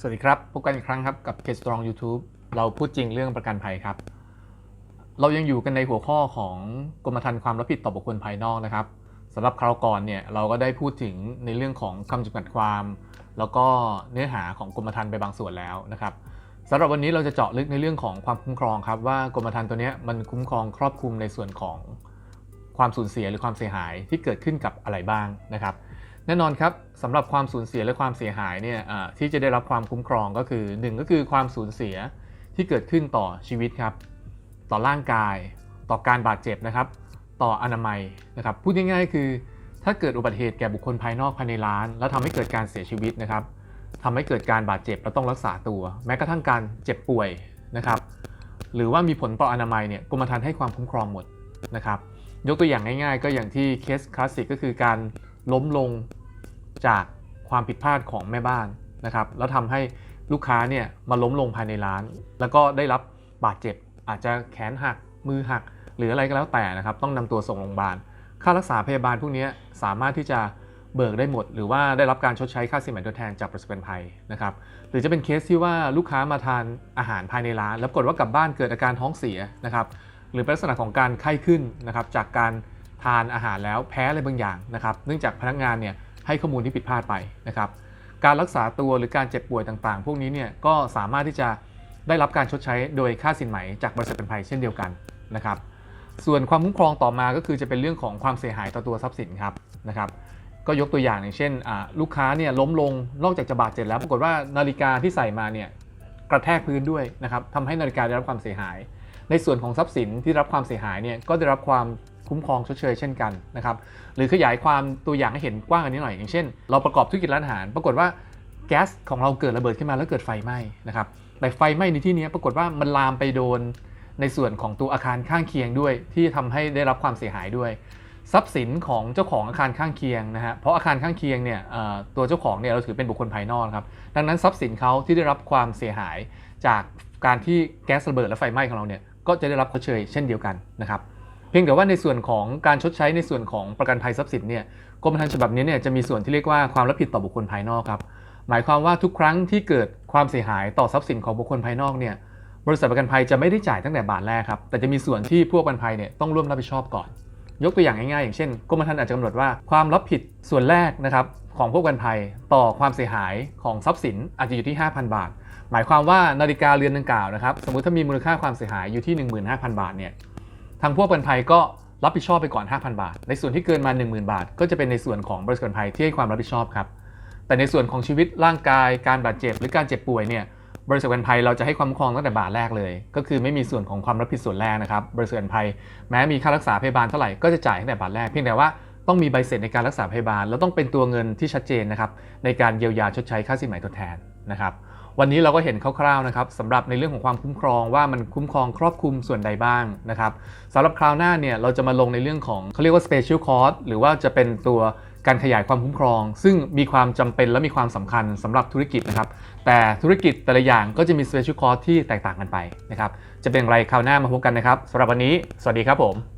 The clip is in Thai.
สวัสดีครับ พบกันอีกครั้งครับกับ K Strong YouTube เราพูดจริงเรื่องประกันภัยครับ เรายังอยู่กันในหัวข้อของกรมธรรม์ความรับผิดต่อบุคคลภายนอกนะครับสำหรับคราวก่อนเนี่ยเราก็ได้พูดถึงในเรื่องของคำจำกัดความ แล้วก็เนื้อหาของกรมธรรม์ไปบางส่วนแล้วนะครับสำหรับวันนี้เราจะเจาะลึกในเรื่องของความคุ้มครองครับว่ากรมธรรม์ตัวเนี้ยมันคุ้มครองครอบคลุมในส่วนของความสูญเสียหรือความเสียหายที่เกิดขึ้นกับอะไรบ้างนะครับ แน่นอนครับสำหรับความสูญเสียและความเสียหายเนี่ยที่จะได้รับความคุ้มครองก็คือหนึ่งก็คือความสูญเสียที่เกิดขึ้นต่อชีวิตครับ ต่อร่างกาย ต่อการบาดเจ็บนะครับ ต่ออนามัยนะครับพูดง่ายๆ คือ ถ้าเกิดอุบัติเหตุแก่บุคคลภายนอกภายในร้าน แล้วทำให้เกิดการเสียชีวิตนะครับทำให้เกิดการบาดเจ็บและต้องรักษาตัว แม้กระทั่งการเจ็บป่วยนะครับ หรือว่ามีผลต่ออนามัยเนี่ยกรมธรรม์ให้ความคุ้มครองหมดนะครับ ยกตัวอย่างง่าย ๆ ก็อย่างที่เคสคลาสสิกก็คือการล้มลง จากความผิดพลาดของแม่บ้านนะครับ แล้วทำให้ลูกค้าเนี่ยมาล้มลงภายในร้าน แล้วก็ได้รับบาดเจ็บ อาจจะแขนหักมือหัก หรืออะไรก็แล้วแต่นะครับ ต้องนำตัวส่งโรงพยาบาล ค่ารักษาพยาบาลพวกนี้สามารถที่จะเบิกได้หมด หรือว่าได้รับการชดใช้ค่าสินไหมทดแทนจากประสบภัยนะครับ หรือจะเป็นเคสที่ว่าลูกค้ามาทานอาหารภายในร้าน แล้วปรากฏว่ากลับบ้านเกิดอาการท้องเสียนะครับ หรือเป็นลักษณะของการไข้ขึ้นนะครับจากการทานอาหารแล้วแพ้อะไรบางอย่างนะครับ เนื่องจากพนักงานเนี่ย ให้ข้อมูลที่ผิดพลาดไปนะครับการรักษาตัวหรือการเจ็บป่วยต่างๆ พวกนี้เนี่ยก็สามารถที่จะได้รับการชดใช้โดยค่าสินไหมจากบริษัทเป็นภัยเช่นเดียวกันนะครับส่วนความคุ้มครองต่อมาก็คือจะเป็นเรื่องของความเสียหายต่อตัวทรัพย์สินครับนะครับก็ยกตัวอย่างอย่างเช่นลูกค้าเนี่ยล้มลงนอกจากจะบาดเจ็บแล้วปรากฏว่านาฬิกาที่ใส่มาเนี่ยกระแทกพื้นด้วยนะครับทำให้นาฬิกาได้รับความเสียหาย ในส่วนของทรัพย์สินที่รับความเสียหายเนี่ยก็ได้รับความ คุ้มครองชดเชยเช่นกันนะครับหรือขยายความตัวอย่างให้เห็นกว้างอันนี้หน่อย อย่างเช่น เราประกอบธุรกิจร้านอาหาร ปรากฏว่าแก๊สของเราเกิดระเบิดขึ้นมาแล้วเกิดไฟไหม้นะครับแต่ไฟไหม้ในที่นี้ปรากฏว่ามันลามไปโดนในส่วนของตัวอาคารข้างเคียงด้วย ที่ทำให้ได้รับความเสียหายด้วยทรัพย์สินของเจ้าของอาคารข้างเคียงนะฮะ เพราะอาคารข้างเคียงเนี่ยตัวเจ้าของเนี่ยเราถือเป็นบุคคลภายนอกครับ ดังนั้นทรัพย์สินเขาที่ได้รับความเสียหายจากการที่แก๊สระเบิดและไฟไหม้ของเราเนี่ย ก็จะได้รับชดเชยเช่นเดียวกันนะครับ เพียงแต่ว่าในส่วนของการชดใช้ในส่วนของประกันภัยทรัพย์สินเนี่ยกรมธรรม์ฉบับนี้เนี่ยจะมีส่วนที่เรียกว่าความรับผิดต่อบุคคลภายนอกครับหมายความว่าทุกครั้งที่เกิดความเสียหายต่อทรัพย์สินของบุคคลภายนอกเนี่ยบริษัทประกันภัยจะไม่ได้จ่ายตั้งแต่บาทแรกครับแต่จะมีส่วนที่ผู้ประกันภัยเนี่ยต้องร่วมรับผิดชอบก่อน ยกตัวอย่างง่ายๆอย่างเช่นกรมธรรม์อาจจะกำหนดว่าความรับผิดส่วนแรกนะครับของผู้ประกันภัยต่อความเสียหายของทรัพย์สินอาจจะอยู่ที่ 5,000 บาท หมายความว่านาฬิกาเรือนดังกล่าวนะครับสมมติถ้ามีมูลค่าความเสียหายอยู่ที่ 15,000 บาทเนี่ย ทางผู้ประกันภัยก็รับผิดชอบไปก่อน 5,000 บาท ในส่วนที่เกินมา 10,000 บาท ก็จะเป็นในส่วนของบริษัทประกันภัยที่ให้ความรับผิดชอบครับ แต่ในส่วนของชีวิตร่างกาย การบาดเจ็บ หรือการเจ็บป่วยเนี่ย บริษัทประกันภัยเราจะให้ความคุ้มครองตั้งแต่บาทแรกเลย ก็คือไม่มีส่วนของความรับผิดส่วนแรกนะครับ บริษัทประกันภัยแม้มีค่ารักษาพยาบาลเท่าไหร่ก็จะจ่ายตั้งแต่บาทแรก เพียงแต่ว่าต้องมีใบเสร็จในการรักษาพยาบาล แล้วต้องเป็นตัวเงินที่ชัดเจนนะครับในการเยียวยาชดใช้ค่าสินไหมทดแทนนะครับ วันนี้เราก็เห็นคร่าวๆนะครับสำหรับในเรื่องของความคุ้มครองว่ามันคุ้มครองครอบคลุมส่วนใดบ้างนะครับสำหรับคราวหน้าเนี่ยเราจะมาลงในเรื่องของเขาเรียกว่า special cost หรือว่าจะเป็นตัวการขยายความคุ้มครอง ซึ่งมีความจำเป็นและมีความสำคัญสำหรับธุรกิจนะครับ แต่ธุรกิจแต่ละอย่างก็จะมี special cost ที่แตกต่างกันไปนะครับ จะเป็นอย่างไรคราวหน้ามาพบกันนะครับสำหรับวันนี้ สวัสดีครับผม